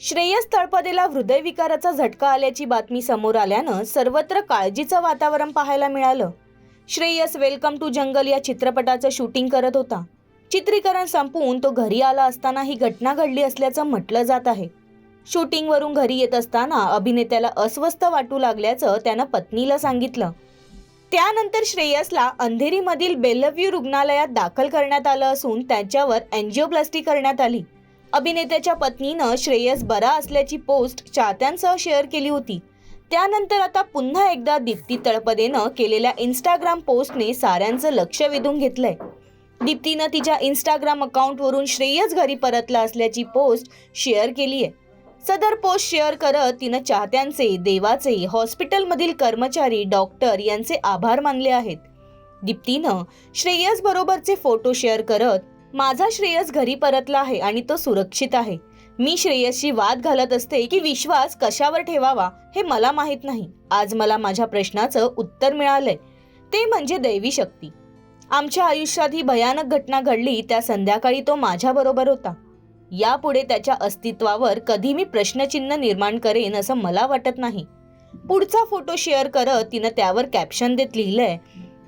श्रेयस तळपदेला हृदयविकाराचा झटका आल्याची बातमी समोर आल्यानं सर्वत्र काळजीचं वातावरण पाहायला मिळालं. श्रेयस वेलकम टू जंगल या चित्रपटाचं शूटिंग करत होता. चित्रीकरण संपवून तो घरी आला असताना ही घटना घडली असल्याचं म्हटलं जात आहे. शूटिंगवरून घरी येत असताना अभिनेत्याला अस्वस्थ वाटू लागल्याचं त्यानं पत्नीला सांगितलं. त्यानंतर श्रेयसला अंधेरीमधील बेलव्यू रुग्णालयात दाखल करण्यात आलं असून त्याच्यावर अँजिओप्लास्टी करण्यात आली. अभिनेत्याच्या पत्नीनं श्रेयस बरा असल्याची पोस्ट चाहत्यांसह शेअर केली होती. त्यानंतर आता पुन्हा एकदा दीप्ती तळपदेनं केलेल्या इंस्टाग्राम पोस्टने साऱ्यांचं लक्ष वेधून घेतलंय. दीप्तीनं तिच्या इंस्टाग्राम अकाउंटवरून श्रेयस घरी परतला असल्याची पोस्ट शेअर केली आहे सदर पोस्ट शेअर करत तिनं चाहत्यांचे देवाचे हॉस्पिटलमधील कर्मचारी डॉक्टर यांचे आभार मानले आहेत. दीप्तीनं श्रेयस बरोबरचे फोटो शेअर करत माझा श्रेयस घरी परतला आहे आणि तो सुरक्षित आहे. मी श्रेयसशी वाद घालत असते की विश्वास कशावर ठेवावा हे मला माहीत नाही. आज मला माझ्या प्रश्नाचं उत्तर मिळालंय. ते म्हणजे दैवी शक्ती. आमच्या आयुष्यात ही भयानक घटना घडली त्या संध्याकाळी तो माझ्याबरोबर होता. यापुढे त्याच्या अस्तित्वावर कधी मी प्रश्नचिन्ह निर्माण करेन असं मला वाटत नाही. पुढचा फोटो शेअर करत तिनं त्यावर कॅप्शन देत लिहिलंय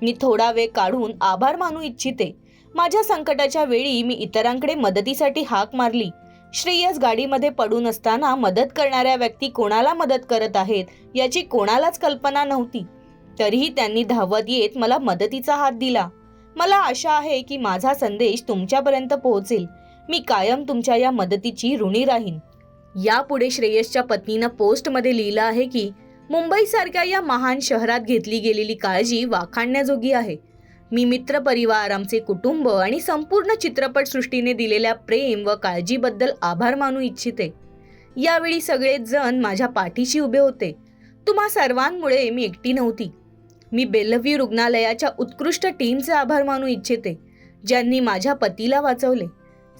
मी थोडा वेळ काढून आभार मानू इच्छिते. माझ्या संकटाच्या वेळी मी इतरांकडे मदतीसाठी हाक मारली. श्रेयस गाडीमध्ये पडून असताना मदत करणाऱ्या व्यक्ती कोणाला मदत करत आहेत याची कोणालाच कल्पना नव्हती. तरीही त्यांनी धावत येत मला मदतीचा हात दिला. मला आशा आहे की माझा संदेश तुमच्यापर्यंत पोहोचेल. मी कायम तुमच्या या मदतीची ऋणी राहीन. यापुढे श्रेयसच्या पत्नीनं पोस्टमध्ये लिहिलं आहे की मुंबईसारख्या या महान शहरात घेतली गेलेली काळजी वाखाणण्याजोगी आहे. मी मित्र परिवार आमचे कुटुंब आणि संपूर्ण चित्रपटसृष्टीने दिलेल्या प्रेम व काळजीबद्दल आभार मानू इच्छिते. यावेळी सगळेच जण माझ्या पाठीशी उभे होते. तुम्हा सर्वांमुळे मी एकटी नव्हती. मी बेलव्ह्यू रुग्णालयाच्या उत्कृष्ट टीमचे आभार मानू इच्छिते ज्यांनी माझ्या पतीला वाचवले.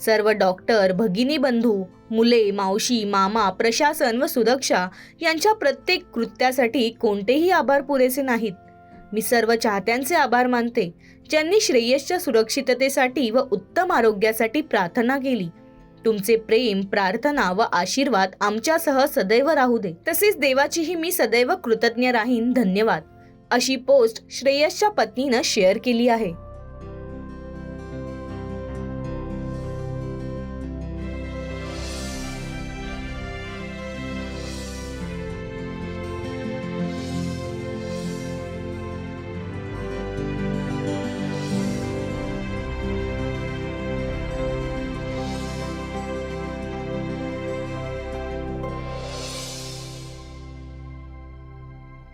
सर्व डॉक्टर भगिनी बंधू मुले मावशी मामा प्रशासन व सुरक्षा यांच्या प्रत्येक कृत्यासाठी कोणतेही आभार पुरेसे नाहीत. मी सर्व चाहत्यांचे आभार मानते. ज्यांनी श्रेयसच्या सुरक्षिततेसाठी व उत्तम आरोग्यासाठी प्रार्थना केली. तुमचे प्रेम प्रार्थना व आशीर्वाद आमच्यासह सदैव राहू दे. तसेच देवाचीही मी सदैव कृतज्ञ राहीन. धन्यवाद. अशी पोस्ट श्रेयसच्या पत्नीनं शेअर केली आहे.